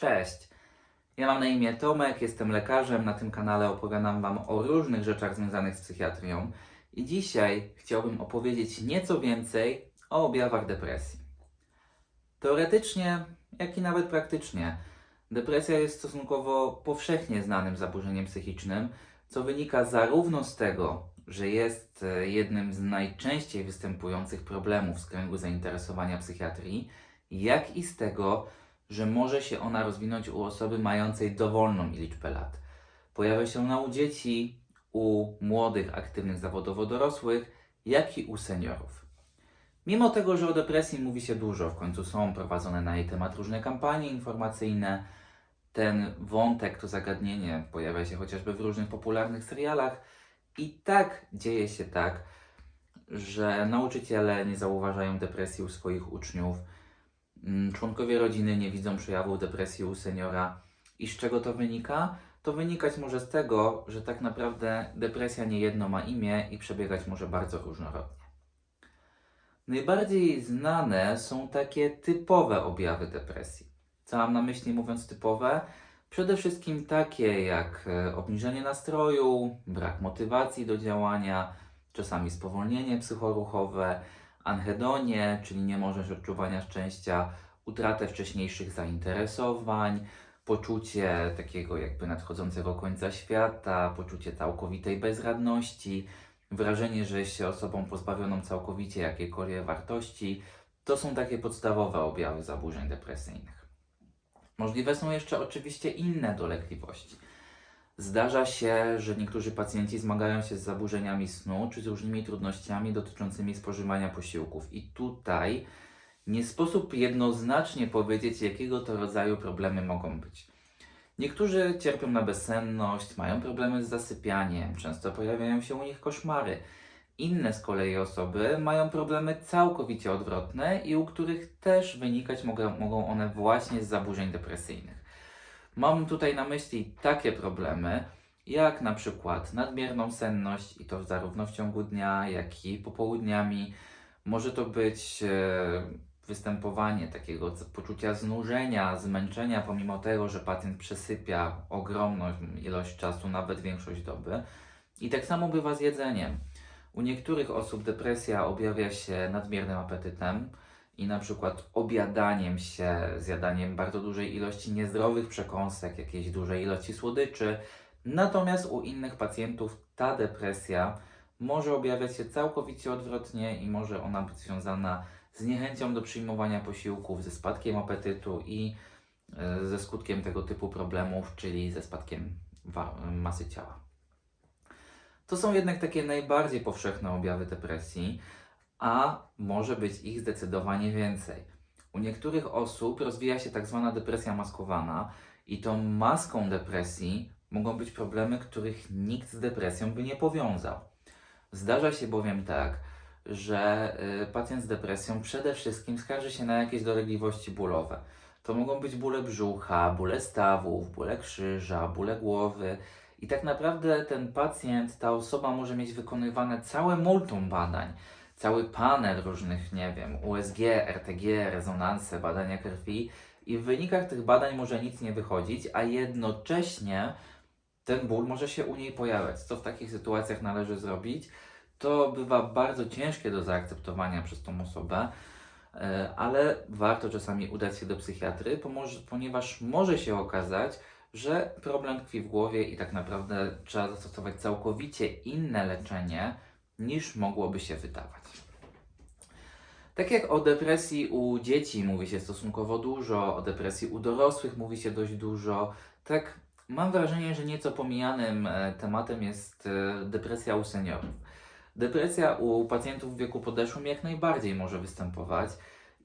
Cześć! Ja mam na imię Tomek, jestem lekarzem. Na tym kanale opowiadam Wam o różnych rzeczach związanych z psychiatrią. I dzisiaj chciałbym opowiedzieć nieco więcej o objawach depresji. Teoretycznie, jak i nawet praktycznie, depresja jest stosunkowo powszechnie znanym zaburzeniem psychicznym, co wynika zarówno z tego, że jest e, jednym z najczęściej występujących problemów z kręgu zainteresowania psychiatrii, jak i z tego, że może się ona rozwinąć u osoby mającej dowolną liczbę lat. Pojawia się ona u dzieci, u młodych, aktywnych zawodowo dorosłych, jak i u seniorów. Mimo tego, że o depresji mówi się dużo, w końcu są prowadzone na jej temat różne kampanie informacyjne, ten wątek, to zagadnienie pojawia się chociażby w różnych popularnych serialach, i tak dzieje się tak, że nauczyciele nie zauważają depresji u swoich uczniów, członkowie rodziny nie widzą przejawów depresji u seniora. I z czego to wynika? To wynikać może z tego, że tak naprawdę depresja nie jedno ma imię i przebiegać może bardzo różnorodnie. Najbardziej znane są takie typowe objawy depresji. Co mam na myśli mówiąc typowe? Przede wszystkim takie jak e, obniżenie nastroju, brak motywacji do działania, czasami spowolnienie psychoruchowe, anhedonie, czyli niemożność odczuwania szczęścia, utratę wcześniejszych zainteresowań, poczucie takiego jakby nadchodzącego końca świata, poczucie całkowitej bezradności, wrażenie, że jest się osobą pozbawioną całkowicie jakiejkolwiek wartości. To są takie podstawowe objawy zaburzeń depresyjnych. Możliwe są jeszcze oczywiście inne dolegliwości. Zdarza się, że niektórzy pacjenci zmagają się z zaburzeniami snu czy z różnymi trudnościami dotyczącymi spożywania posiłków. I tutaj nie sposób jednoznacznie powiedzieć, jakiego to rodzaju problemy mogą być. Niektórzy cierpią na bezsenność, mają problemy z zasypianiem, często pojawiają się u nich koszmary. Inne z kolei osoby mają problemy całkowicie odwrotne i u których też wynikać mogą, one właśnie z zaburzeń depresyjnych. Mam tutaj na myśli takie problemy, jak na przykład nadmierną senność i to zarówno w ciągu dnia, jak i popołudniami. Może to być e, występowanie takiego poczucia znużenia, zmęczenia, pomimo tego, że pacjent przesypia ogromną ilość czasu, nawet większość doby. I tak samo bywa z jedzeniem. U niektórych osób depresja objawia się nadmiernym apetytem i na przykład obiadaniem się, zjadaniem bardzo dużej ilości niezdrowych przekąsek, jakiejś dużej ilości słodyczy. Natomiast u innych pacjentów ta depresja może objawiać się całkowicie odwrotnie i może ona być związana z niechęcią do przyjmowania posiłków, ze spadkiem apetytu i e, ze skutkiem tego typu problemów, czyli ze spadkiem masy ciała. To są jednak takie najbardziej powszechne objawy depresji, a może być ich zdecydowanie więcej. U niektórych osób rozwija się tak zwana depresja maskowana i tą maską depresji mogą być problemy, których nikt z depresją by nie powiązał. Zdarza się bowiem tak, że y, pacjent z depresją przede wszystkim skarży się na jakieś dolegliwości bólowe. To mogą być bóle brzucha, bóle stawów, bóle krzyża, bóle głowy. I tak naprawdę ten pacjent, ta osoba może mieć wykonywane całe multum badań, cały panel różnych, nie wiem, USG, RTG, rezonanse, badania krwi i w wynikach tych badań może nic nie wychodzić, a jednocześnie ten ból może się u niej pojawiać. Co w takich sytuacjach należy zrobić? To bywa bardzo ciężkie do zaakceptowania przez tą osobę, e, ale warto czasami udać się do psychiatry, ponieważ może się okazać, że problem tkwi w głowie i tak naprawdę trzeba zastosować całkowicie inne leczenie niż mogłoby się wydawać. Tak jak o depresji u dzieci mówi się stosunkowo dużo, o depresji u dorosłych mówi się dość dużo, tak mam wrażenie, że nieco pomijanym e, tematem jest e, depresja u seniorów. Depresja u pacjentów w wieku podeszłym jak najbardziej może występować.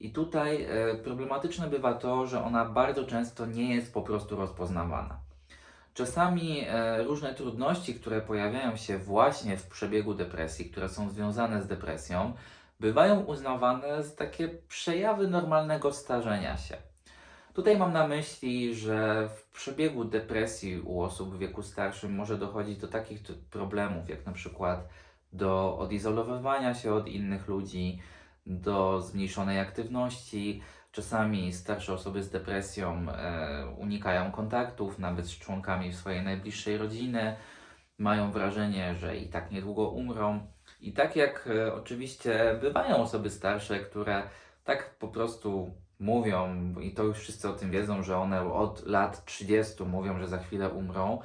I tutaj e, problematyczne bywa to, że ona bardzo często nie jest po prostu rozpoznawana. Czasami e, różne trudności, które pojawiają się właśnie w przebiegu depresji, które są związane z depresją, bywają uznawane za takie przejawy normalnego starzenia się. Tutaj mam na myśli, że w przebiegu depresji u osób w wieku starszym może dochodzić do takich problemów, jak na przykład do odizolowywania się od innych ludzi, do zmniejszonej aktywności, Czasami starsze osoby z depresją e, unikają kontaktów, nawet z członkami swojej najbliższej rodziny, mają wrażenie, że i tak niedługo umrą. I tak jak e, oczywiście bywają osoby starsze, które tak po prostu mówią, i to już wszyscy o tym wiedzą, że one od lat 30 mówią, że za chwilę umrą,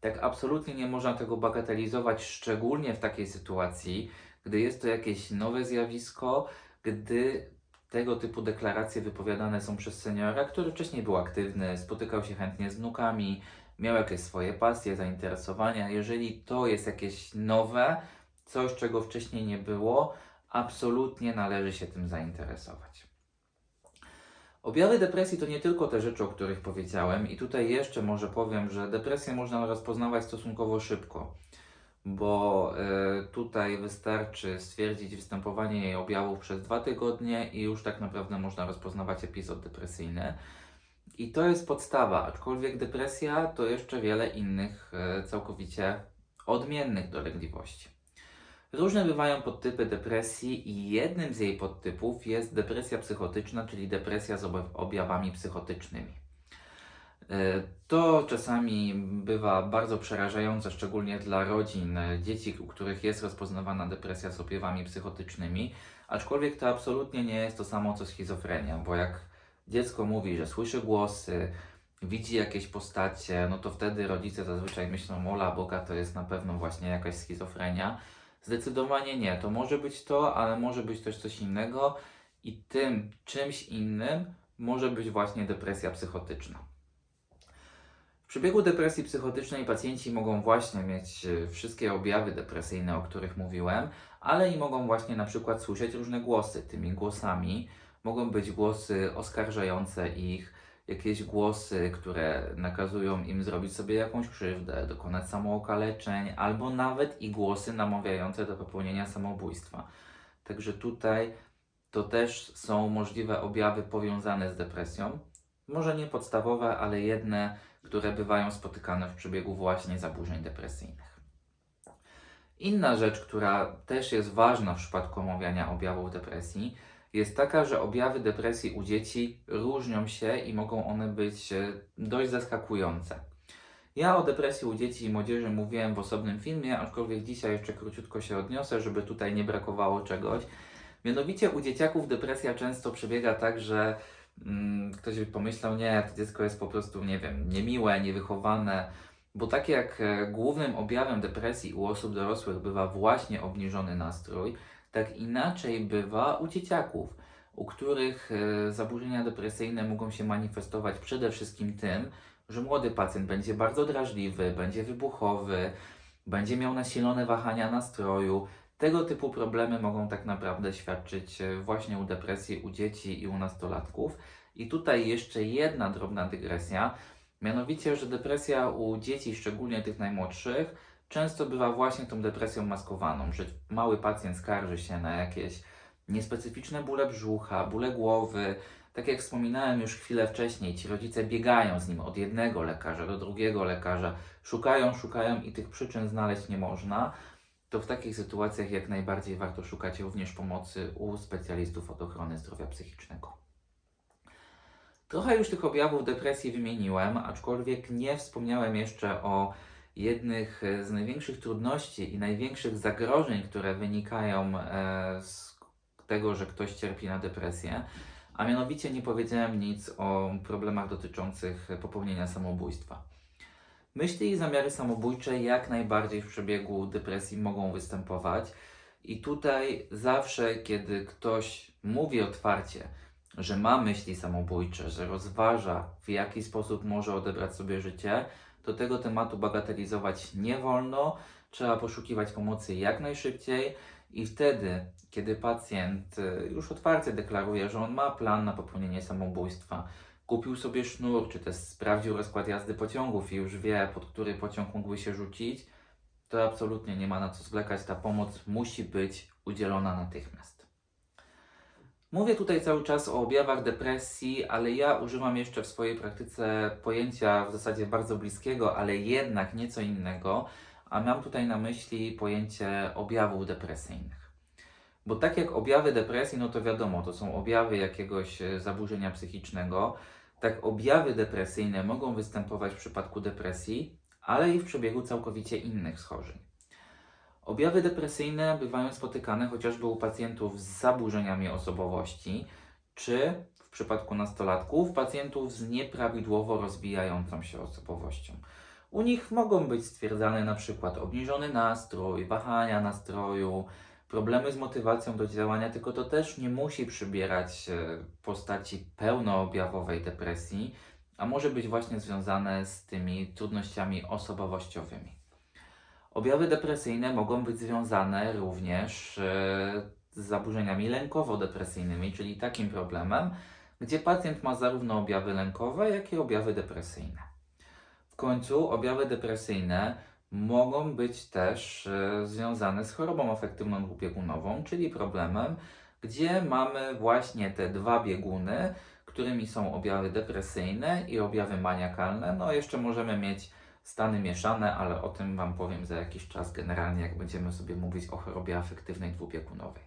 tak absolutnie nie można tego bagatelizować, szczególnie w takiej sytuacji, gdy jest to jakieś nowe zjawisko, gdy tego typu deklaracje wypowiadane są przez seniora, który wcześniej był aktywny, spotykał się chętnie z wnukami, miał jakieś swoje pasje, zainteresowania. Jeżeli to jest jakieś nowe, coś czego wcześniej nie było, absolutnie należy się tym zainteresować. Objawy depresji to nie tylko te rzeczy, o których powiedziałem, i tutaj jeszcze może powiem, że depresję można rozpoznawać stosunkowo szybko, bo y, tutaj wystarczy stwierdzić występowanie jej objawów przez dwa tygodnie i już tak naprawdę można rozpoznawać epizod depresyjny. I to jest podstawa, aczkolwiek depresja to jeszcze wiele innych y, całkowicie odmiennych dolegliwości. Różne bywają podtypy depresji i jednym z jej podtypów jest depresja psychotyczna, czyli depresja z ob- objawami psychotycznymi. E, To czasami bywa bardzo przerażające, szczególnie dla rodzin, e, dzieci, u których jest rozpoznawana depresja z objawami psychotycznymi, aczkolwiek to absolutnie nie jest to samo co schizofrenia, bo jak dziecko mówi, że słyszy głosy, widzi jakieś postacie, no to wtedy rodzice zazwyczaj myślą, ola Boga, to jest na pewno właśnie jakaś schizofrenia. Zdecydowanie nie. To może być to, ale może być też coś innego i tym czymś innym może być właśnie depresja psychotyczna. Przebiegu depresji psychotycznej pacjenci mogą właśnie mieć e, wszystkie objawy depresyjne, o których mówiłem, ale i mogą właśnie na przykład słyszeć różne głosy. Tymi głosami mogą być głosy oskarżające ich, jakieś głosy, które nakazują im zrobić sobie jakąś krzywdę, dokonać samookaleczeń, albo nawet i głosy namawiające do popełnienia samobójstwa. Także tutaj to też są możliwe objawy powiązane z depresją. Może nie podstawowe, ale jedne, które bywają spotykane w przebiegu właśnie zaburzeń depresyjnych. Inna rzecz, która też jest ważna w przypadku omawiania objawów depresji, jest taka, że objawy depresji u dzieci różnią się i mogą one być e, dość zaskakujące. Ja o depresji u dzieci i młodzieży mówiłem w osobnym filmie, aczkolwiek dzisiaj jeszcze króciutko się odniosę, żeby tutaj nie brakowało czegoś. Mianowicie u dzieciaków depresja często przebiega tak, że ktoś by pomyślał, nie, to dziecko jest po prostu, nie wiem, niemiłe, niewychowane, bo tak jak e, głównym objawem depresji u osób dorosłych bywa właśnie obniżony nastrój, tak inaczej bywa u dzieciaków, u których e, zaburzenia depresyjne mogą się manifestować przede wszystkim tym, że młody pacjent będzie bardzo drażliwy, będzie wybuchowy, będzie miał nasilone wahania nastroju. Tego typu problemy mogą tak naprawdę świadczyć e, właśnie u depresji u dzieci i u nastolatków. I tutaj jeszcze jedna drobna dygresja, mianowicie, że depresja u dzieci, szczególnie tych najmłodszych, często bywa właśnie tą depresją maskowaną, że mały pacjent skarży się na jakieś niespecyficzne bóle brzucha, bóle głowy. Tak jak wspominałem już chwilę wcześniej, ci rodzice biegają z nim od jednego lekarza do drugiego lekarza, szukają, szukają i tych przyczyn znaleźć nie można. To w takich sytuacjach jak najbardziej warto szukać również pomocy u specjalistów od ochrony zdrowia psychicznego. Trochę już tych objawów depresji wymieniłem, aczkolwiek nie wspomniałem jeszcze o jednych z największych trudności i największych zagrożeń, które wynikają e, z tego, że ktoś cierpi na depresję, a mianowicie nie powiedziałem nic o problemach dotyczących popełnienia samobójstwa. Myśli i zamiary samobójcze jak najbardziej w przebiegu depresji mogą występować, i tutaj zawsze, kiedy ktoś mówi otwarcie, że ma myśli samobójcze, że rozważa, w jaki sposób może odebrać sobie życie, to tego tematu bagatelizować nie wolno. Trzeba poszukiwać pomocy jak najszybciej i wtedy, kiedy pacjent y, już otwarcie deklaruje, że on ma plan na popełnienie samobójstwa, kupił sobie sznur, czy też sprawdził rozkład jazdy pociągów i już wie, pod który pociąg mógłby się rzucić, to absolutnie nie ma na co zwlekać. Ta pomoc musi być udzielona natychmiast. Mówię tutaj cały czas o objawach depresji, ale ja używam jeszcze w swojej praktyce pojęcia w zasadzie bardzo bliskiego, ale jednak nieco innego, a mam tutaj na myśli pojęcie objawów depresyjnych. Bo tak jak objawy depresji, no to wiadomo, to są objawy jakiegoś e, zaburzenia psychicznego, tak objawy depresyjne mogą występować w przypadku depresji, ale i w przebiegu całkowicie innych schorzeń. Objawy depresyjne bywają spotykane chociażby u pacjentów z zaburzeniami osobowości, czy w przypadku nastolatków pacjentów z nieprawidłowo rozwijającą się osobowością. U nich mogą być stwierdzane przykład obniżony nastrój, wahania nastroju, problemy z motywacją do działania, tylko to też nie musi przybierać e, postaci pełnoobjawowej depresji, a może być właśnie związane z tymi trudnościami osobowościowymi. Objawy depresyjne mogą być związane również e, z zaburzeniami lękowo-depresyjnymi, czyli takim problemem, gdzie pacjent ma zarówno objawy lękowe, jak i objawy depresyjne. W końcu objawy depresyjne mogą być też e, związane z chorobą afektywną lub biegunową, czyli problemem, gdzie mamy właśnie te dwa bieguny, którymi są objawy depresyjne i objawy maniakalne. No jeszcze możemy mieć stany mieszane, ale o tym Wam powiem za jakiś czas generalnie, jak będziemy sobie mówić o chorobie afektywnej dwubiegunowej.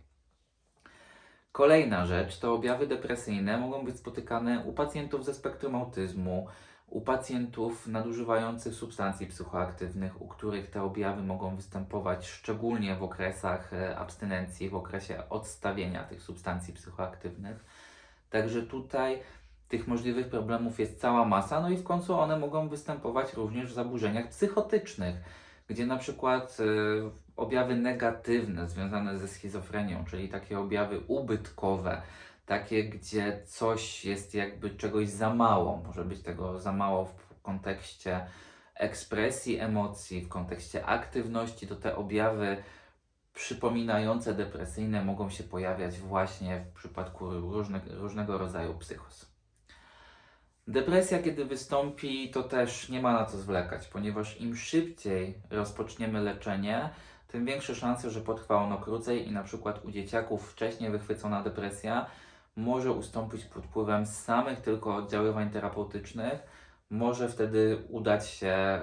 Kolejna rzecz to objawy depresyjne mogą być spotykane u pacjentów ze spektrum autyzmu, u pacjentów nadużywających substancji psychoaktywnych, u których te objawy mogą występować szczególnie w okresach e, abstynencji, w okresie odstawienia tych substancji psychoaktywnych. Także tutaj tych możliwych problemów jest cała masa, no i w końcu one mogą występować również w zaburzeniach psychotycznych, gdzie na przykład e, objawy negatywne związane ze schizofrenią, czyli takie objawy ubytkowe, takie, gdzie coś jest jakby czegoś za mało, może być tego za mało w kontekście ekspresji emocji, w kontekście aktywności, to te objawy przypominające depresyjne mogą się pojawiać właśnie w przypadku różne, różnego rodzaju psychos. Depresja, kiedy wystąpi, to też nie ma na co zwlekać, ponieważ im szybciej rozpoczniemy leczenie, tym większe szanse, że potrwa ono krócej i na przykład u dzieciaków wcześniej wychwycona depresja może ustąpić pod wpływem samych tylko oddziaływań terapeutycznych. Może wtedy udać się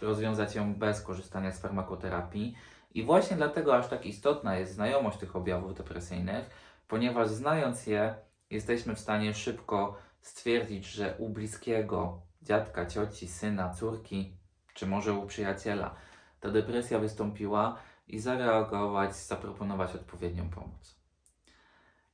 y, rozwiązać ją bez korzystania z farmakoterapii. I właśnie dlatego aż tak istotna jest znajomość tych objawów depresyjnych, ponieważ znając je, jesteśmy w stanie szybko stwierdzić, że u bliskiego dziadka, cioci, syna, córki, czy może u przyjaciela ta depresja wystąpiła i zareagować, zaproponować odpowiednią pomoc.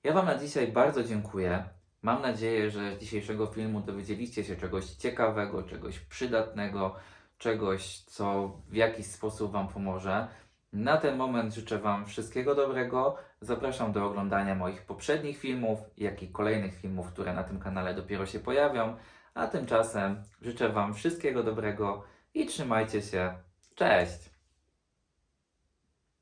Ja Wam na dzisiaj bardzo dziękuję. Mam nadzieję, że z dzisiejszego filmu dowiedzieliście się czegoś ciekawego, czegoś przydatnego, czegoś, co w jakiś sposób Wam pomoże. Na ten moment życzę Wam wszystkiego dobrego. Zapraszam do oglądania moich poprzednich filmów, jak i kolejnych filmów, które na tym kanale dopiero się pojawią. A tymczasem życzę Wam wszystkiego dobrego i trzymajcie się. Cześć!